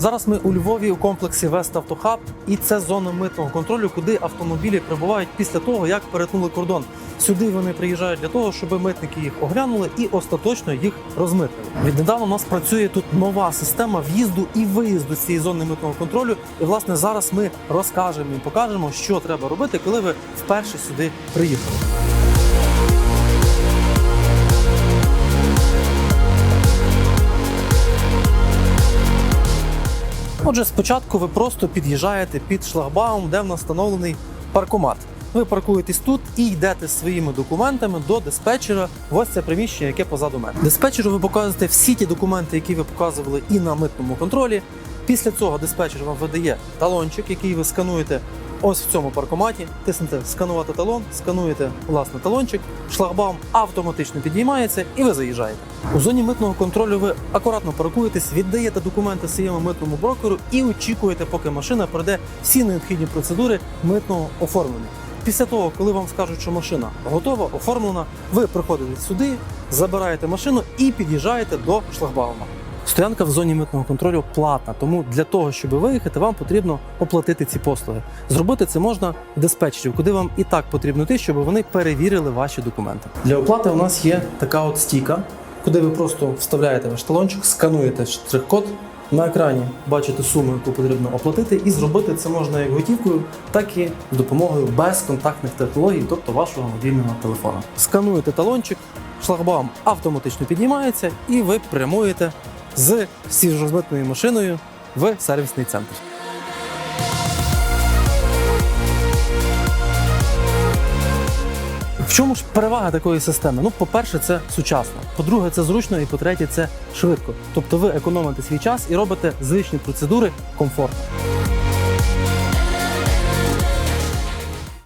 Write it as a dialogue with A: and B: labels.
A: Зараз ми у Львові у комплексі Вест Автохаб, і це зона митного контролю, куди автомобілі прибувають після того, як перетнули кордон. Сюди вони приїжджають для того, щоб митники їх оглянули і остаточно їх розмитнили. Віднедавна у нас працює тут нова система в'їзду і виїзду з цієї зони митного контролю. І власне зараз ми розкажемо і покажемо, що треба робити, коли ви вперше сюди приїхали. Отже, спочатку ви просто під'їжджаєте під шлагбаум, де в нас встановлений паркомат. Ви паркуєтесь тут і йдете своїми документами до диспетчера. Ось це приміщення, яке позаду мене. Диспетчеру ви показуєте всі ті документи, які ви показували і на митному контролі. Після цього диспетчер вам видає талончик, який ви скануєте ось в цьому паркоматі. Тиснете сканувати талон, скануєте власне талончик, шлагбаум автоматично підіймається і ви заїжджаєте. У зоні митного контролю ви акуратно паркуєтесь, віддаєте документи своєму митному брокеру і очікуєте, поки машина пройде всі необхідні процедури митного оформлення. Після того, коли вам скажуть, що машина готова, оформлена, ви приходите сюди, забираєте машину і під'їжджаєте до шлагбаума. Стоянка в зоні митного контролю платна, тому для того, щоб виїхати, вам потрібно оплатити ці послуги. Зробити це можна в диспетчерів, куди вам і так потрібно йти, щоб вони перевірили ваші документи. Для оплати у нас є така от стійка, куди ви просто вставляєте ваш талончик, скануєте штрих-код. На екрані бачите суму, яку потрібно оплатити, і зробити це можна як готівкою, так і допомогою безконтактних технологій, тобто вашого мобільного телефона. Скануєте талончик, шлагбаум автоматично піднімається, і ви прямуєте з свіжозмитною машиною в сервісний центр. В чому ж перевага такої системи? Ну, по-перше, це сучасно. По-друге, це зручно, і по-третє, це швидко. Тобто ви економите свій час і робите звичні процедури комфортно.